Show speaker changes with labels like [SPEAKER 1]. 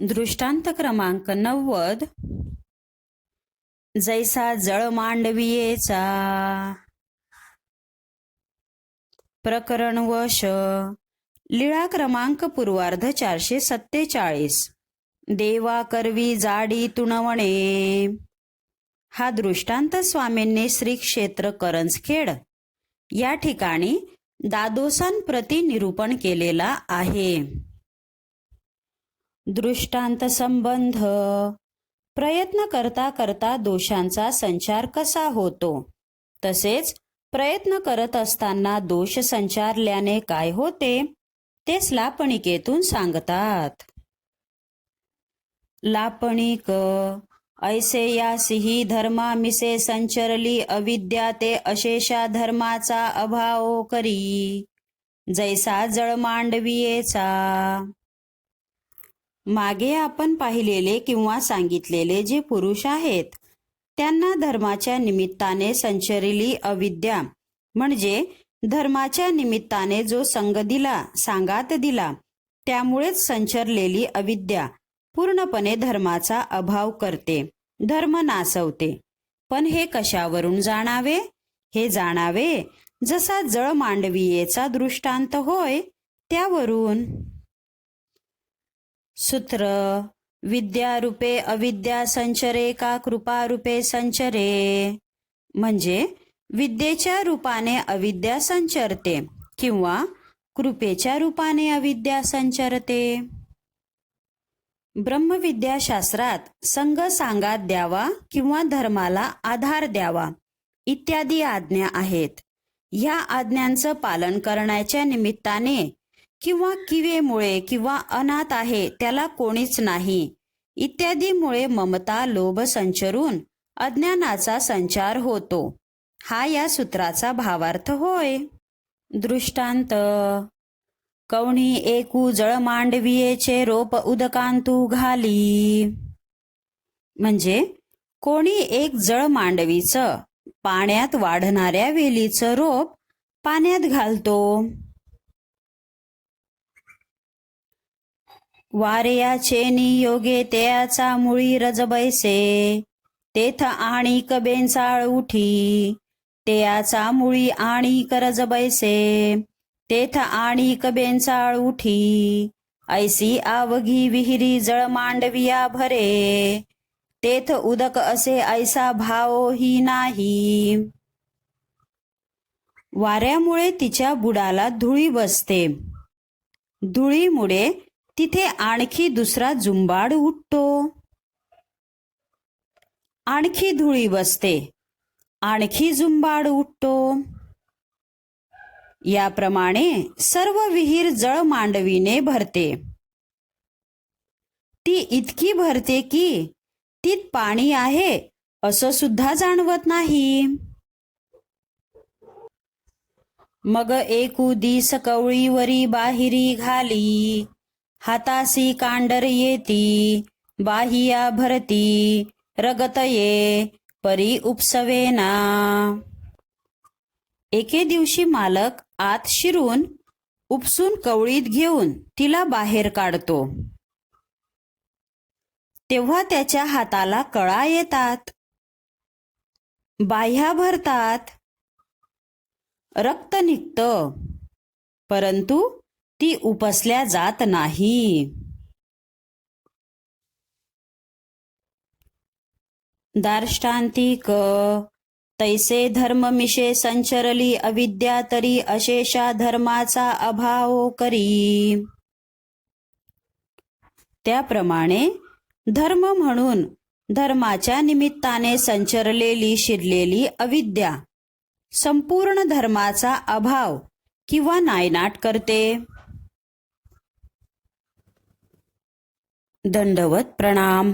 [SPEAKER 1] दृष्टांत क्रमांक नव्वद. जैसा जळ मांडवियेचा. प्रकरण वश. लीळा क्रमांक पूर्वार्ध चारशे सत्तेचाळीस. देवा करवी जाडी तुणवणे. हा दृष्टांत स्वामींनी श्री क्षेत्र करंजखेड. या ठिकाणी दादोसांप्रती निरूपण केलेला आहे. दृष्टांत संबंध. प्रयत्न करता करता दोषांचा संचार कसा होतो? तसेच प्रयत्न करत असताना दोष संचारल्याने काय होते? ते लापणिकेतून सांगतात. लापणिक. ऐसे यासिही धर्मा मिसे संचरली अविद्या ते अशेषा धर्माचा अभाव करी. जैसा जळ मांडवियेचा. मागे आपण पाहिलेले किंवा सांगितलेले जे पुरुष आहेत त्यांना धर्माच्या निमित्ताने संचरिली अविद्या. म्हणजे धर्माच्या निमित्ताने जो संग दिला सांगात दिला त्यामुळेच संचरलेली अविद्या पूर्णपणे धर्माचा अभाव करते धर्म नासवते. पण हे कशावरून जाणावे? हे जाणावे जसा जळ मांडवीयेचा दृष्टांत होय त्यावरून. सूत्र विद्यारूपे अविद्या संचरे का कृपारूपे संचरे. म्हणजे विद्येच्या रूपाने अविद्या संचरते किंवा कृपेच्या रूपाने अविद्या संचरते. ब्रह्मविद्याशास्त्रात संघ सांगात द्यावा किंवा धर्माला आधार द्यावा इत्यादी आज्ञा आहेत. ह्या आज्ञांचं पालन करण्याच्या निमित्ताने किंवा किवेमुळे किंवा अनाथ आहे त्याला कोणीच नाही. इत्यादीमुळे ममता लोभ संचरून अज्ञानाचा संचार होतो. हा या सूत्राचा भावार्थ होय. दृष्टांत. कवणी एकू जळ मांडवियेचे रोप उदकांतू घाली. म्हणजे कोणी एक जळ मांडवीचं पाण्यात वाढणाऱ्या वेलीचं रोप पाण्यात घालतो. वारेयाचे नियोगे त्याचा मुळी रजबैसे. तेथ आणि कबेंचाळ उठी. तेयाचा मुळी आणि करज बैसे तेथ आणि कबेंचाळ उठी. ऐसी आवघी विहिरी जळ मांडविया भरे. तेथ उदक असे ऐसा भाव ही नाही. वाऱ्यामुळे तिच्या बुडाला धुळी बसते. धुळीमुळे तिथे आणखी दुसरा जुंबाड उठतो. आणखी धुळी बसते. आणखी जुंबाड उठतो. याप्रमाणे सर्व विहीर जळ मांडवीने भरते. ती इतकी भरते की तीत पाणी आहे असं सुद्धा जाणवत नाही. मग एकू दिस कवळीवरी बाहिरी घाली. हातासी कांडर येती बाहिया भरती रगत ये परी उपसवेना एके दिवशी मालक आत शिरून उपसून कवळीत घेऊन तिला बाहेर काढतो. तेव्हा त्याच्या हाताला कळा येतात. बाह्या भरतात. रक्त निघतं. परंतु ती उपसल्या जात नाही. दार्ष्टांतिक तैसे धर्म मिशे संचरली अविद्या तरी अशेषा धर्माचा अभाव करी. त्याप्रमाणे धर्म म्हणून धर्माच्या निमित्ताने संचरलेली शिरलेली अविद्या संपूर्ण धर्माचा अभाव किंवा नायनाट करते. दंडवत प्रणाम.